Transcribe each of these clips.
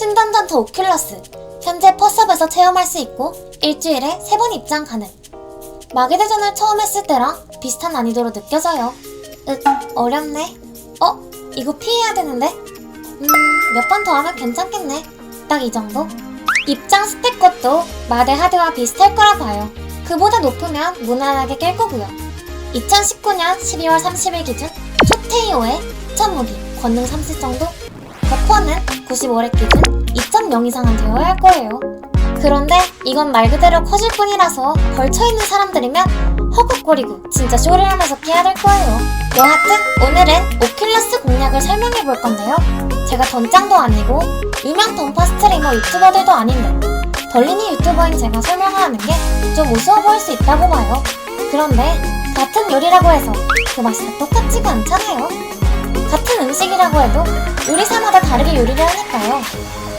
신던전 더 오큘러스. 현재 퍼섭에서 체험할 수 있고 일주일에 3번 입장 가능. 마계대전을 처음 했을 때랑 비슷한 난이도로 느껴져요. 으, 어렵네. 어? 이거 피해야 되는데? 음, 몇 번 더 하면 괜찮겠네. 딱 이 정도? 입장 스펙 것도 마대 하드와 비슷할 거라 봐요. 그보다 높으면 무난하게 깰 거고요. 2019년 12월 30일 기준 초테이오의 천무기 권능 3스 정도 버퍼는 95렙 기준 2.0 이상은 되어야 할 거예요. 그런데 이건 말 그대로 커질 뿐이라서 걸쳐있는 사람들이면 허걱거리고 진짜 쇼를 하면서 깨야 될 거예요. 여하튼 오늘은 오큘러스 공략을 설명해 볼 건데요. 제가 던짱도 아니고 유명 던파 스트리머 유튜버들도 아닌데 덜리니 유튜버인 제가 설명하는 게 좀 우스워 보일 수 있다고 봐요. 그런데 같은 요리라고 해서 그 맛이 다 똑같지가 않잖아요. 같은 음식이라고 해도 요리사마다 다르게 요리를 하니까요.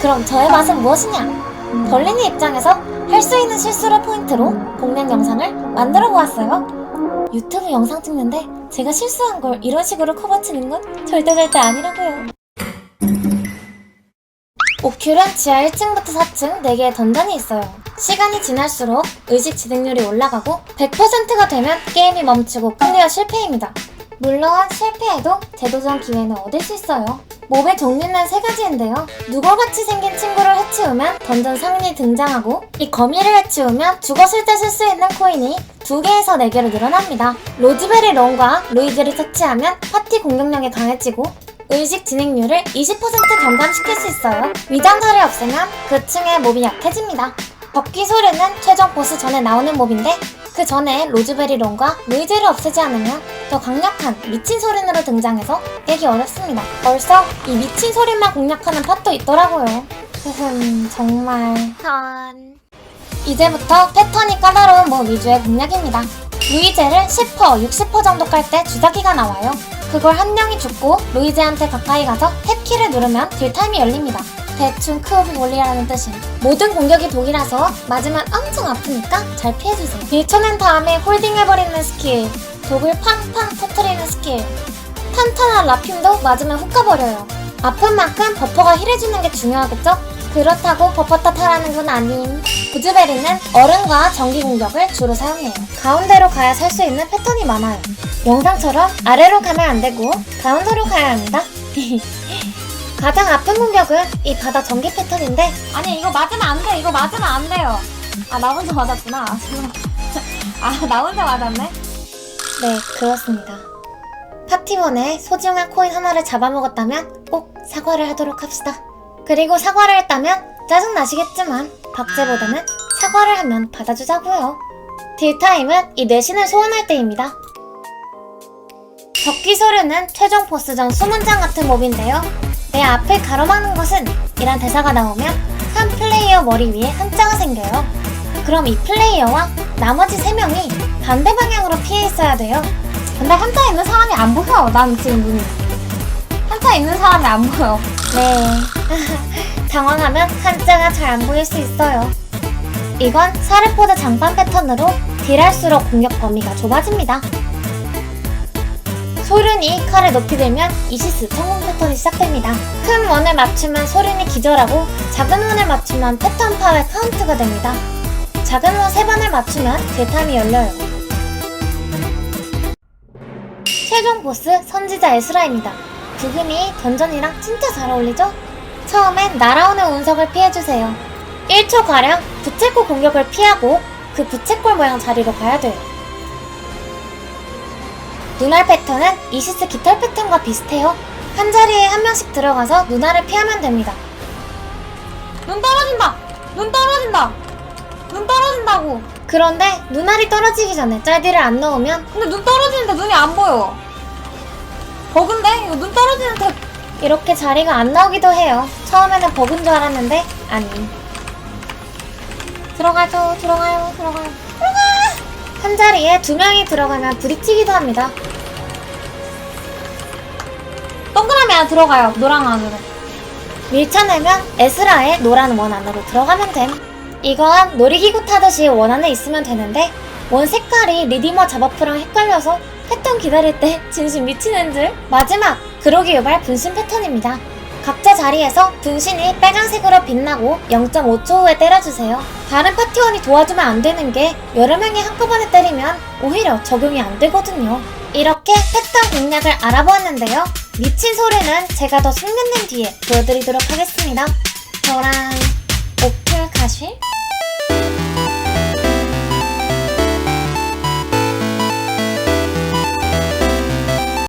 그럼 저의 맛은 무엇이냐? 벌린이 입장에서 할 수 있는 실수를 포인트로 공략 영상을 만들어 보았어요. 유튜브 영상 찍는데 제가 실수한 걸 이런 식으로 커버치는 건 절대 절대 아니라고요. 오큐는 지하 1층부터 4층 4개의 던전이 있어요. 시간이 지날수록 의식 진행률이 올라가고 100%가 되면 게임이 멈추고 클리어 실패입니다. 물론 실패해도 재도전 기회는 얻을 수 있어요. 몹의 종류는 세 가지인데요. 누굴같이 생긴 친구를 해치우면 던전 상인이 등장하고 이 거미를 해치우면 죽었을 때 쓸 수 있는 코인이 2개에서 4개로 늘어납니다. 로즈베리 롱과 루이즈를 터치하면 파티 공격력이 강해지고 의식 진행률을 20% 경감시킬 수 있어요. 위장자를 없애면 그 층의 몹이 약해집니다. 법기 소리는 최종 보스 전에 나오는 몹인데 그 전에 로즈베리 롱과 루이즈를 없애지 않으면 더 강력한 미친 소린으로 등장해서 깨기 어렵습니다. 벌써 이 미친 소린만 공략하는 팟도 있더라고요. 흐흠 정말 한 이제부터 패턴이 까다로운 몹 위주의 공략입니다. 루이제를 10%, 60% 정도 깔 때 주사기가 나와요. 그걸 한 명이 죽고 루이제한테 가까이 가서 탭키를 누르면 딜타임이 열립니다. 대충 크옵 원리라는 뜻인 모든 공격이 독이라서 맞으면 엄청 아프니까 잘 피해주세요. 밀쳐낸 다음에 홀딩해버리는 스킬 독을 팡팡 터트리는 스킬 탄탄한 라핌도 맞으면 훅 가버려요. 아픈 만큼 버퍼가 힐해주는 게 중요하겠죠? 그렇다고 버퍼 탓하라는 건 아님. 부즈베리는 얼음과 전기 공격을 주로 사용해요. 가운데로 가야 살 수 있는 패턴이 많아요. 영상처럼 아래로 가면 안 되고 가운데로 가야 합니다. 가장 아픈 공격은 이 바다 전기 패턴인데 아니 이거 맞으면 안 돼. 이거 맞으면 안 돼요. 아 나 혼자 맞았구나. 아 나 혼자 맞았네. 네 그렇습니다. 파티원에 소중한 코인 하나를 잡아먹었다면 꼭 사과를 하도록 합시다. 그리고 사과를 했다면 짜증나시겠지만 박제보다는 사과를 하면 받아주자고요. 딜타임은 이 내신을 소환할 때입니다. 적기 소르는 최종 보스전 수문장 같은 몹인데요. 내 앞을 가로막는 것은 이란 대사가 나오면 한 플레이어 머리 위에 한자가 생겨요. 그럼 이 플레이어와 나머지 3명이 반대 방향으로 피해 있어야 돼요. 근데 한자 있는 사람이 안 보여. 난 지금 눈이. 한자 있는 사람이 안 보여. 네. 당황하면 한자가 잘 안 보일 수 있어요. 이건 사르포드 장판 패턴으로 딜할수록 공격 범위가 좁아집니다. 소륜이 칼을 높이 들면 이시스 성공 패턴이 시작됩니다. 큰 원을 맞추면 소륜이 기절하고 작은 원을 맞추면 패턴 파괴 카운트가 됩니다. 작은 원 3번을 맞추면 딜타임이 열려요. 최종 보스 선지자 에스라입니다. 부금이 던전이랑 진짜 잘 어울리죠? 처음엔 날아오는 운석을 피해주세요. 1초가량 부채꼴 공격을 피하고 그 부채꼴 모양 자리로 가야 돼요. 눈알 패턴은 이시스 깃털 패턴과 비슷해요. 한 자리에 한 명씩 들어가서 눈알을 피하면 됩니다. 눈 떨어진다! 눈 떨어진다! 눈 떨어진다고! 그런데 눈알이 떨어지기 전에 짤디를 안 넣으면 근데 눈 떨어지는데 눈이 안 보여. 버그인데? 이거 눈 떨어지는데 이렇게 자리가 안 나오기도 해요. 처음에는 버그인 줄 알았는데 아니. 들어가죠, 들어가요, 들어가요. 한 자리에 두 명이 들어가면 부딪히기도 합니다. 동그라미 안에 들어가요, 노랑 안으로. 밀쳐내면 에스라의 노란 원 안으로 들어가면 됨. 이건 놀이기구 타듯이 원 안에 있으면 되는데 원 색깔이 리디머 잡아프랑 헷갈려서 패턴 기다릴 때 진심 미치는 줄. 마지막 그로기 유발 분신 패턴입니다. 각자 자리에서 분신이 빨간색으로 빛나고 0.5초 후에 때려주세요. 다른 파티원이 도와주면 안 되는 게 여러 명이 한꺼번에 때리면 오히려 적용이 안 되거든요. 이렇게 패턴 공략을 알아보았는데요. 미친 소리는 제가 더 숙련된 뒤에 보여드리도록 하겠습니다. 저랑 오클 가실?